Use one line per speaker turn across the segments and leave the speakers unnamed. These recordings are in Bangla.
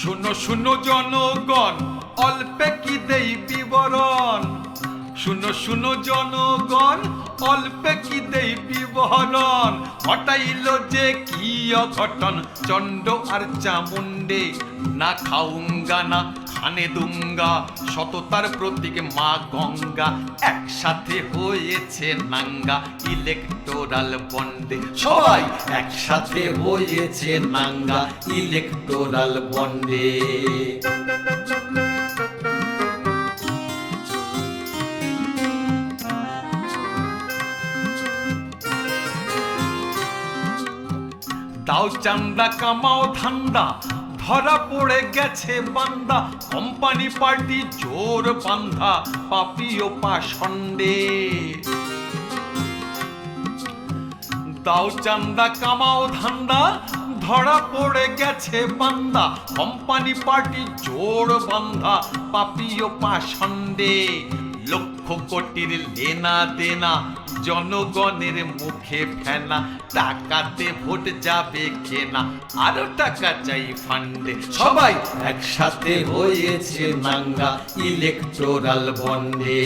শুনো শুনো জনগণ অল্পে কি দেই বিবরণ? শুনো শুনো জনগণ, অল্পে কি দেই বিবরণ ঘটাইল যে কি অঘটন, চণ্ড আর চামুন্ডে না খাউঙ্গা, না খানে দুঙ্গা, সততার প্রতীক মা গঙ্গা। একসাথে হয়েছে নাঙ্গা, ইলেকটোরাল বন্ডে। সবাই একসাথে হয়েছে নাঙ্গা, ইলেকটোরাল বন্ডে। দাও চান্দা কামাও ধান্দা, ধরা পড়ে গেছে বান্দা, কোম্পানি পার্টি জোর বান্ধা পাপিও পাষণ্ডে। দাও চান্দা কামাও ধান্দা, ধরা পড়ে গেছে বান্দা, কোম্পানি পার্টি জোর বান্ধা পাপিও পাষণ্ডে। লক্ষ কোটির লেনা দেনা জনগণের মুখে ফেনা, টাকাতে ভোট যাবে কেনা, আরও টাকা চাই ফান্ডে সবাই একসাথে হয়েছে নাঙ্গা ইলেকটোরাল বন্ডে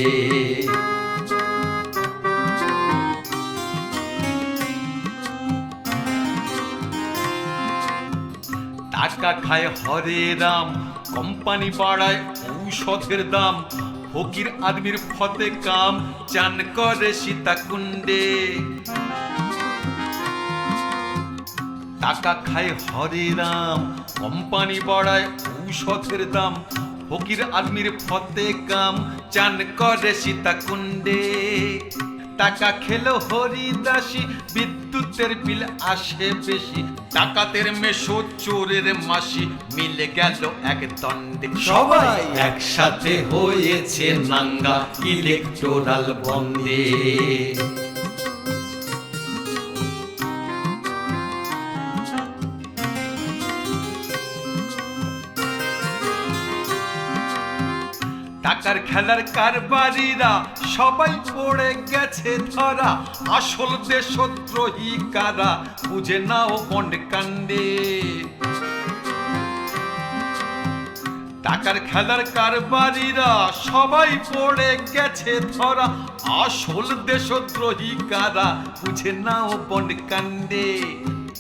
টাকা খায় হরে রাম কোম্পানি বাড়ায় ঔষধের দাম। ফকির আদমির ফতে কাম, চান করে সীতাকুণ্ডে। টাকা খায় হরে রাম কোম্পানি বড়ায় ঔষধের দাম। ফকির আদমির ফতে কাম, চান করে সীতাকুণ্ডে। টাকা খেলো হরিদাসী, বিদ্যুতের বিল আসে বেশি। টাকাতের মেশো চোরের মাসি, মিলে গেল এক দণ্ডে। সবাই একসাথে হয়েছে নাঙ্গা, ইলেকটোরাল বন্দে। টাকার খেলার কারবারিরা সবাই পড়ে গেছে ধরা। আসল দেশদ্রোহী কারা, বুঝে নাও বন্ড কাণ্ডে। টাকার খেলার কারবারিরা সবাই পড়ে গেছে ধরা। আসল দেশদ্রোহী কারা, বুঝে নাও বন্ড কাণ্ডে।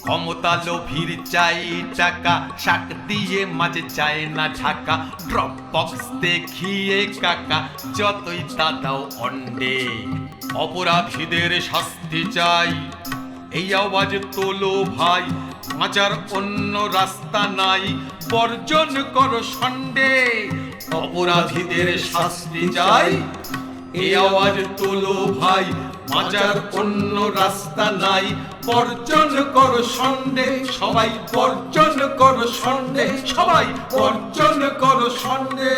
ক্ষমতা লোভীর চাই টাকা, শাক দিয়ে মাঝে চায় না ঢাকা। ড্রপ বক্স দেখিয়ে কাকা, যতই দাদাও অন্ডে অপরাধীদের শাস্তি চাই, এই আওয়াজ তোলো ভাই। বাঁচার অন্য রাস্তা নাই, বর্জন করো সন্ডে। অপরাধীদের শাস্তি চাই। এই আওয়াজ তোলো ভাই, মাজার অন্য রাস্তা নাই। বর্জন করো সন্ডে সবাই বর্জন করো সন্ডে সবাই বর্জন করো সন্ডে